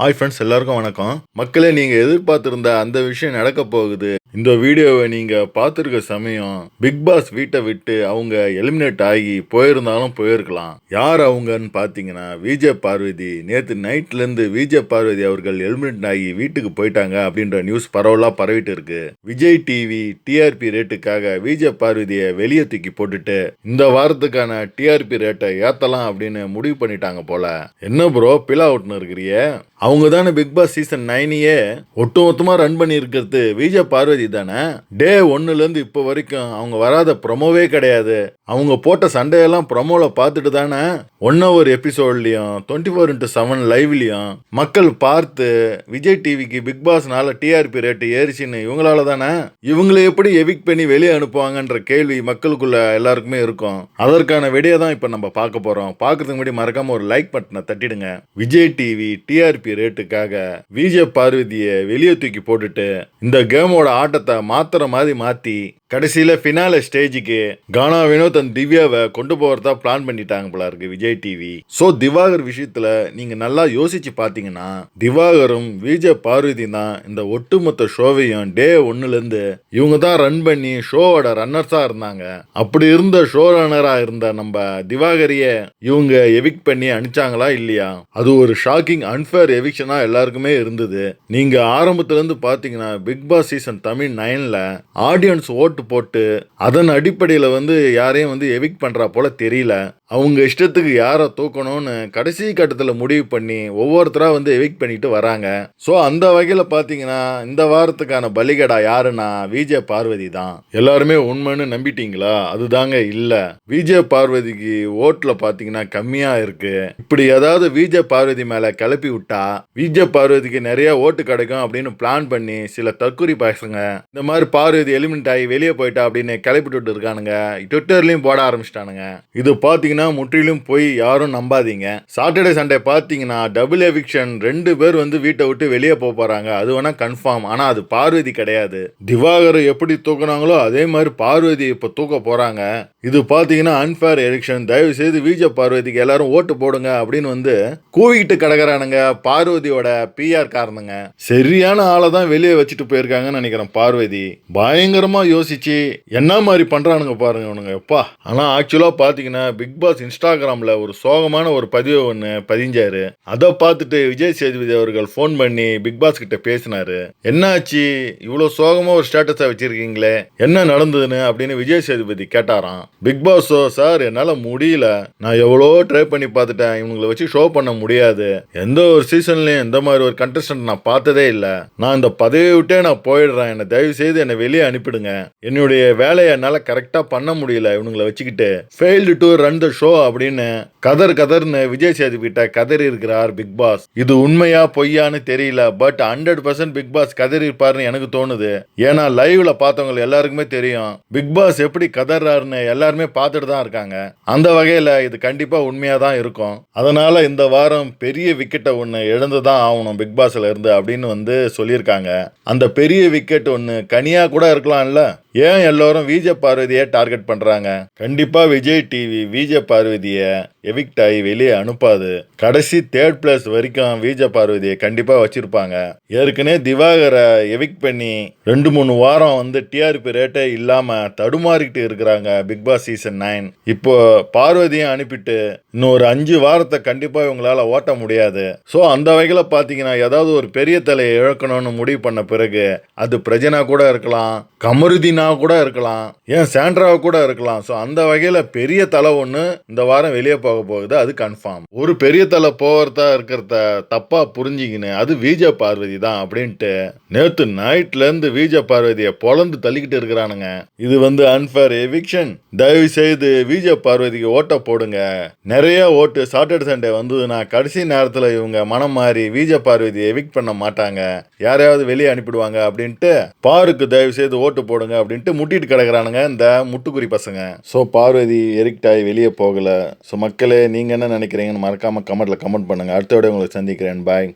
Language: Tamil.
ஹாய் ஃப்ரெண்ட்ஸ் எல்லாருக்கும் வணக்கம். மக்களே நீங்கள் எதிர்பார்த்திருந்த அந்த விஷயம் நடக்க போகுது. இந்த வீடியோவை நீங்கள் பார்த்துருக்க சமயம் பிக் பாஸ் வீட்டை விட்டு அவங்க எலிமினேட் ஆகி போயிருந்தாலும் போயிருக்கலாம். யார் அவங்கன்னு பார்த்தீங்கன்னா விஜய் பார்வதி நேற்று நைட்ல இருந்து விஜய் பார்வதி அவர்கள் எலிமினேட் ஆகி வீட்டுக்கு போயிட்டாங்க அப்படின்ற நியூஸ் பரவலாக பரவிட்டு இருக்கு. விஜய் டிவி டிஆர்பி ரேட்டுக்காக விஜய் பார்வதியை வெளியே தூக்கி போட்டுட்டு இந்த வாரத்துக்கான டிஆர்பி ரேட்டை ஏற்றலாம் அப்படின்னு முடிவு பண்ணிட்டாங்க போல. என்ன ப்ரோ பிலா அவுட்னு இருக்கிறிய? அவங்க தானே பிக் பாஸ் சீசன் நைனையே ஒட்டுமொத்தமாக ரன் பண்ணி இருக்கிறது விஜய் பார்வதி தானே? டே ஒன்னுல இருந்து இப்போ வரைக்கும் அவங்க வராத ப்ரொமோவே கிடையாது. அவங்க போட்ட சண்டையெல்லாம் ப்ரொமோல பார்த்துட்டு தானே? ஒன் ஹவர் எபிசோட்லயும் டுவெண்ட்டி ஃபோர் இன்ட்டு செவன் லைவ்லயும் மக்கள் பார்த்து விஜய் டிவிக்கு பிக் பாஸ்னால டிஆர்பி ரேட்டு ஏறிச்சுன்னு இவங்களால தானே? இவங்களை எப்படி எவிக் பண்ணி வெளியே அனுப்புவாங்கன்ற கேள்வி மக்களுக்குள்ள எல்லாருக்குமே இருக்கும். அதற்கான விடையை தான் இப்போ நம்ம பார்க்க போறோம். பார்க்கறதுக்கு முன்னாடி மறக்காம ஒரு லைக் பட்டனை தட்டிடுங்க. விஜய் டிவி டிஆர்பி ரேட்டுக்காக விஜய் பார்வதியை வெளியே தூக்கி போட்டுட்டு இந்த கேமோட ஆட்டத்தை மாத்துற மாதிரி மாத்தி கடைசியில ஃபினால ஸ்டேஜுக்கு கானா தன் திவ்யாவை கொண்டு போறதா பிளான் பண்ணிட்டாங்க போல இருக்கு விஜய் டிவி ஸோ திவாகர் விஷயத்துல நீங்க நல்லா யோசிச்சு பாத்தீங்கன்னா திவாகரும் விஜய் பார்வதி தான் இந்த ஒட்டுமொத்த ஷோவையும் டே ஒன்னுல இருந்து இவங்க தான் ரன் பண்ணி ஷோவோட ரன்னர்ஸா இருந்தாங்க. அப்படி இருந்த ஷோ ரன்னரா இருந்த நம்ம திவாகரியை இவங்க எவிக் பண்ணி அனுப்பிச்சாங்களா இல்லையா? அது ஒரு ஷாக்கிங் அன்ஃபேர் எவிக்ஷனா எல்லாருக்குமே இருந்தது. நீங்க ஆரம்பத்துல இருந்து பாத்தீங்கன்னா பிக் பாஸ் சீசன் தமிழ் நைனில் ஆடியன்ஸ் ஓட்டு போட்டு அதன் அடிப்படையில் வந்து யாரையும் வந்து எவிக் பண்ணுறா போல் தெரியல. அவங்க இஷ்டத்துக்கு யாரை தூக்கணும்னு கடைசி கட்டத்தில் முடிவு பண்ணி ஒவ்வொருத்தராக வந்து எவிக் பண்ணிட்டு வராங்க. ஸோ அந்த வகையில் பார்த்தீங்கன்னா இந்த வாரத்துக்கான பலிகடா யாருன்னா விஜய பார்வதி தான். எல்லாருமே உண்மைன்னு நம்பிட்டீங்களா? அதுதாங்க இல்லை. விஜய பார்வதிக்கு ஓட்டில் பார்த்தீங்கன்னா கம்மியாக இருக்கு. இப்படி ஏதாவது விஜய பார்வதி மேலே கிளப்பி விட்டா விஜய பார்வதிக்கு நிறைய ஓட்டு கிடைக்கும் அப்படின்னு பிளான் பண்ணி சில தற்கூரி பசங்க இந்த மாதிரி பார்வதி எலிமெண்ட் ஆகி வெளியே போயிட்டா அப்படின்னு கிளப்பிட்டு இருக்கானுங்க ட்விட்டர்லையும் போட ஆரம்பிச்சிட்டானுங்க. இது பார்த்தீங்கன்னா முற்றிலும் போய் யாரும் நம்பாதீங்க. சாட்டர்டே சண்டே பார்த்தீங்கன்னா டபுள் எவிக்ஷன் ரெண்டு பேர் வந்து வீட்டை விட்டு வெளியே போக போறாங்க. அது வேணால் கன்ஃபார்ம் ஆனால் அது பார்வதி கிடையாது. திவாகர் எப்படி தூக்குனாங்களோ அதே மாதிரி பார்வதி இப்போ தூக்க போறாங்க. இது பார்த்தீங்கன்னா அன்ஃபேர் எலெக்ஷன் தயவு செய்து விஜய பார்வதிக்கு எல்லாரும் ஓட்டு போடுங்க அப்படின்னு வந்து கூவிக்கிட்டு கிடக்கிறானுங்க பார்வதியோட பிஆர் காரணங்க சரியான ஆளை தான் வெளியே வச்சுட்டு போயிருக்காங்கன்னு நினைக்கிறேன் பார்வதி. பயங்கரமாக யோசிச்சு என்ன மாதிரி பண்றானுங்க பாருங்க இவனுங்க. எப்பா. ஆனால் ஆக்சுவலாக பார்த்தீங்கன்னா பிக் பாஸ் இன்ஸ்டாகிராம்ல ஒரு சோகமான ஒரு பதிவை ஒன்று பதிஞ்சாரு. அதை பார்த்துட்டு விஜய் சேதுபதி அவர்கள் ஃபோன் பண்ணி பிக் பாஸ் கிட்ட பேசினார். என்னாச்சு? இவ்வளோ சோகமா ஒரு ஸ்டேட்டஸா வச்சிருக்கீங்களே? என்ன நடந்ததுன்னு? அப்படின்னு விஜய் சேதுபதி கேட்டாராம். பிக் பாஸோ சார் என்னால் முடியல. நான் எவ்வளோ ட்ரை பண்ணி பார்த்துட்டேன். இவங்களை வச்சு ஷோ பண்ண முடியாது. எந்த ஒரு சீசன்லயும் எந்த மாதிரி ஒரு கண்டஸ்டன்ட் நான் பார்த்ததே இல்லை. நான் இந்த பதவியை விட்டே நான் போயிடுறேன். என்னை தயவு செய்து என்னை வெளியே அனுப்பிடுங்க. என்னுடைய வேலையை என்னால் கரெக்டாக பண்ண முடியல. இவனுங்களை வச்சுக்கிட்டு failed to run the show அப்படின்னு கதர் கதர்னு விஜய் சேதுபிட்ட கதறி இருக்கிறார் பிக் பாஸ் இது உண்மையா பொய்யான்னு தெரியல but hundred percent Bigg Boss கதறி இருப்பாருன்னு எனக்கு தோணுது. ஏன்னா லைவ்ல பார்த்தவங்க எல்லாருக்குமே தெரியும் பிக் பாஸ் எப்படி கதறாருன்னு எல்லாருமே பார்த்துட்டு தான் இருக்காங்க. அந்த வகையில இது கண்டிப்பா உண்மையா தான் இருக்கும். அதனால இந்த வாரம் பெரிய விக்கெட்டை ஒன்று இழந்து தான் ஆகணும் பிக் பாஸ்ல இருந்து அப்படின்னு வந்து சொல்லியிருக்காங்க. அந்த பெரிய விக்கெட் ஒன்று கனியா கூட இருக்கலாம்ல ஏன் எல்லோரும் விஜய் பார்வதியை டார்கெட் பண்றாங்க? கண்டிப்பா விஜய் டிவி விஜய் பார்வதியை எவிக்ட் ஆகி வெளியே அனுப்பாது. கடைசி தேர்ட் பிளஸ் வரைக்கும் விஜ பார்வதியை கண்டிப்பா வச்சிருப்பாங்க. ஏற்கனவே திவாகரை எவிக்ட் பண்ணி ரெண்டு மூணு வாரம் வந்து டிஆர்பி ரேட்டே இல்லாம தடுமாறிக்கிட்டு இருக்கிறாங்க பிக் பாஸ் சீசன் நைன் இப்போ பார்வதியும் அனுப்பிட்டு இன்னும் ஒரு அஞ்சு வாரத்தை கண்டிப்பா இவங்களால ஓட்ட முடியாது. ஸோ அந்த வகையில் பார்த்தீங்கன்னா ஏதாவது ஒரு பெரிய தலையை இழக்கணும்னு முடிவு பண்ண பிறகு அது பிரஜனா கூட இருக்கலாம். கமருதீன் கூட இருக்கலாம் ஏன் சாண்ட்ராவை கூட இருக்கலாம். ஸோ அந்த வகையில் பெரிய தலை ஒன்று இந்த வாரம் வெளியே போக போகுது. அது கன்ஃபார்ம் ஒரு பெரிய தலை போகிறதா இருக்கிறத தப்பாக புரிஞ்சிக்கின்னு அது விஜய் பார்வதி தான் அப்படின்ட்டு நேற்று நைட்லேருந்து விஜய் பார்வதியை பொழந்து தள்ளிக்கிட்டு இருக்கிறானுங்க. இது வந்து அன்ஃபேர் எவிக்ஷன் தயவு செய்து விஜய் பார்வதிக்கு ஓட்டை போடுங்க. நிறைய ஓட்டு சாட்டர்டே சண்டே வந்ததுன்னா கடைசி நேரத்தில் இவங்க மனம் மாறி விஜய் பார்வதி எவிக் பண்ண மாட்டாங்க. யாரையாவது வெளியே அனுப்பிடுவாங்க அப்படின்ட்டு பாருக்கு தயவு செய்து ஓட்டு போடுங்க அப்படின்ட்டு முட்டிட்டு கிடக்குறானுங்க இந்த முட்டுக்குறி பசங்க. ஸோ பார்வதி எரிக்டாய் வெளியே போகலை. ஸோ மக்களே நீங்கள் என்ன நினைக்கிறீங்கன்னு மறக்காமல் கமெண்ட்டில் கமெண்ட் பண்ணுங்க. அடுத்த விட உங்களை சந்திக்கிறேன். பாய்